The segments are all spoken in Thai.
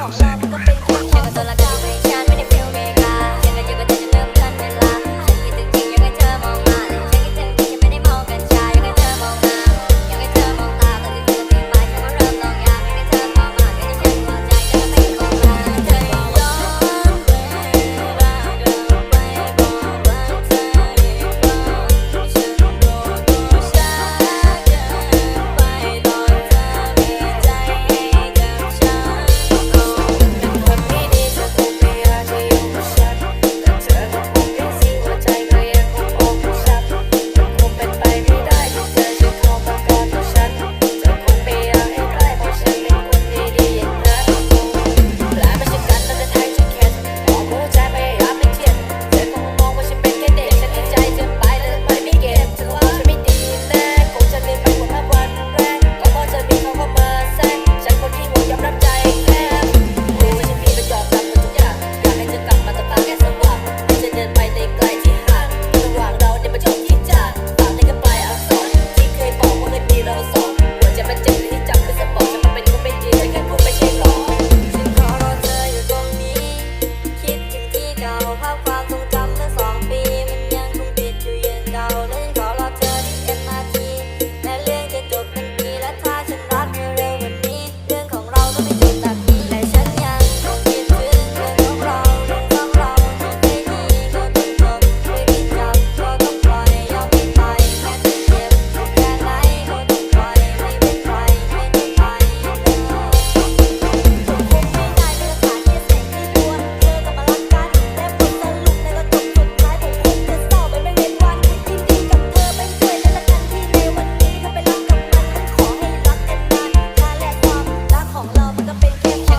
Love ko, love ko, baby Siya ka talaga,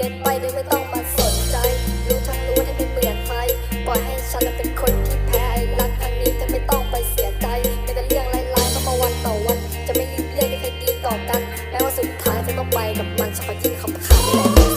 เล่นไปโดยไม่ต้องมาสนใจ รู้ทั้งรู้ว่าท่านไม่เหมือนใครปล่อยให้ฉันเป็นคนที่แพ้รักครั้งนี้เธอไม่ต้องไปเสียใจไม่แต่เรื่องไร้ายๆเข้มาวันต่อวัน จะไม่ลืมเรื่องที่ครดีต่อกัน แม้ว่าสุดท้ายจะต้องไปกับมันฉันขอทิ้งคำขาด